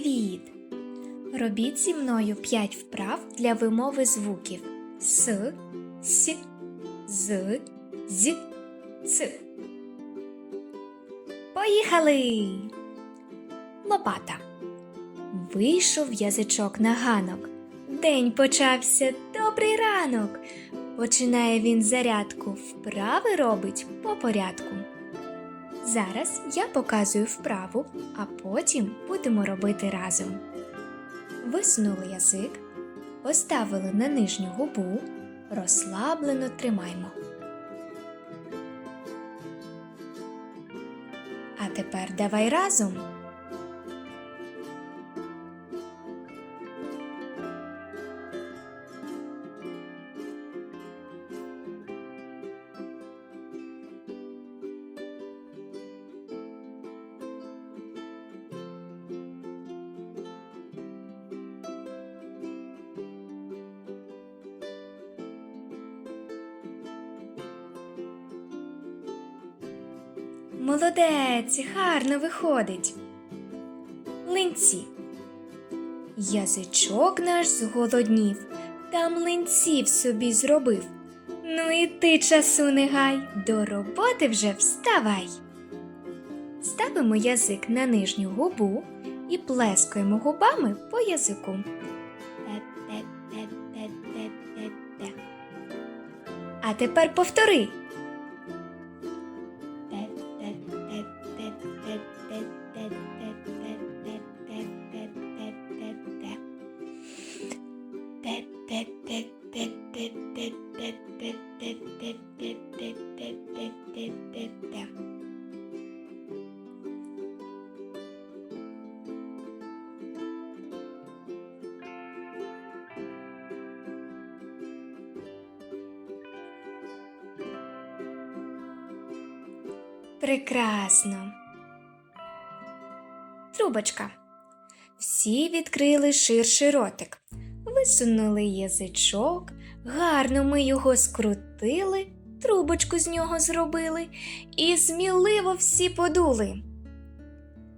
привіт! Робіть зі мною 5 вправ для вимови звуків С, С, З, З, Ц. Поїхали! Лопата. Вийшов язичок на ганок. День почався. Добрий ранок. Починає він зарядку. Вправи робить по порядку. Зараз я показую вправу, а потім будемо робити разом. Висунули язик, поставили на нижню губу, розслаблено тримаємо. А тепер давай разом. Молодець, гарно виходить. Линці. Язичок наш зголоднів, та млинців собі зробив. Ну і ти часу не гай, до роботи вже вставай. Ставимо язик на нижню губу і плескаємо губами по язику. А тепер повтори. Прекрасно. Трубочка. Всі відкрили ширший ротик, висунули язичок, гарно ми його скрутили, трубочку з нього зробили і сміливо всі подули.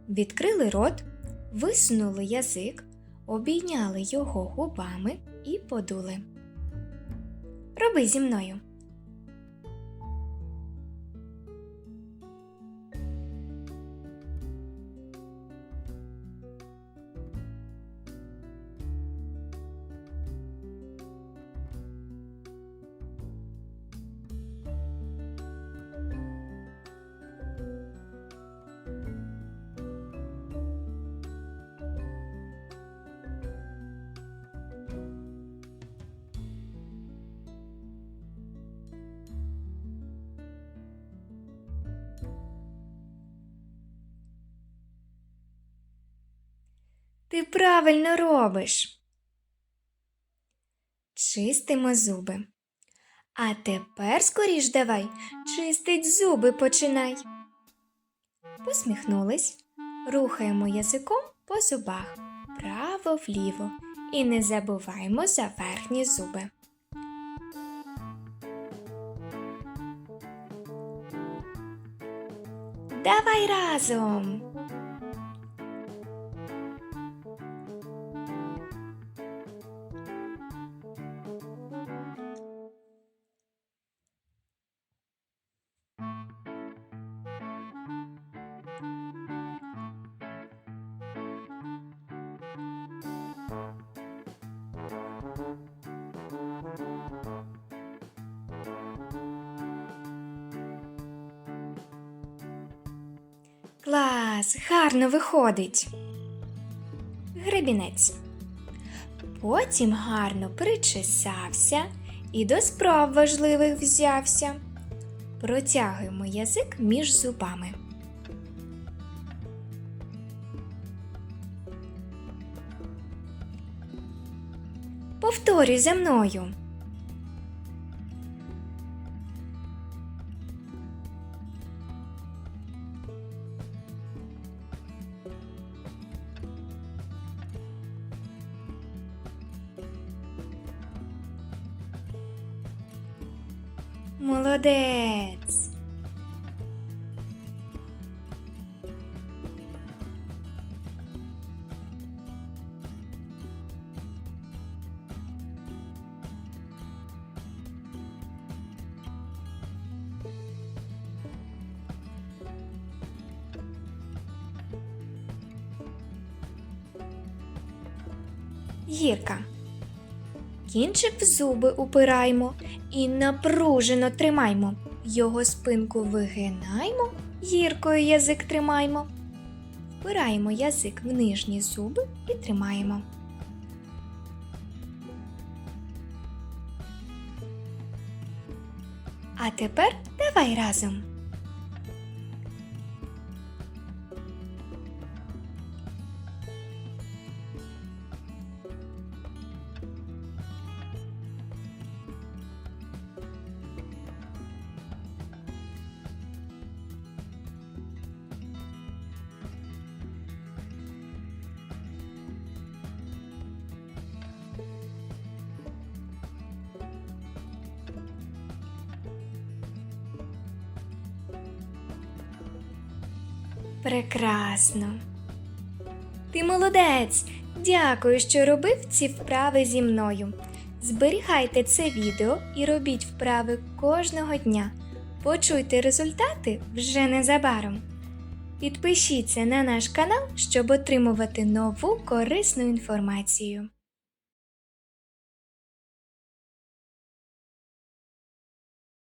Відкрили рот, висунули язик, обійняли його губами і подули. Роби зі мною. Ти правильно робиш. Чистимо зуби. А тепер скоріш давай чистить зуби починай. Посміхнулись, рухаємо язиком по зубах право-вліво і не забуваємо за верхні зуби. Давай разом. Клас, гарно виходить. Гребінець. Потім гарно причесався і до справ важливих взявся. Протягуємо язик між зубами. Повторюй за мною. Молодець. Гірка Кінчик в зуби упираємо і напружено тримаймо. Його спинку вигинаймо, гіркою язик тримаймо. Впираємо язик в нижні зуби і тримаємо. А тепер давай разом. Прекрасно. Ти молодець. Дякую, що робив ці вправи зі мною. Зберігайте це відео і робіть вправи кожного дня. Почуйте результати вже незабаром. Підпишіться на наш канал, щоб отримувати нову корисну інформацію.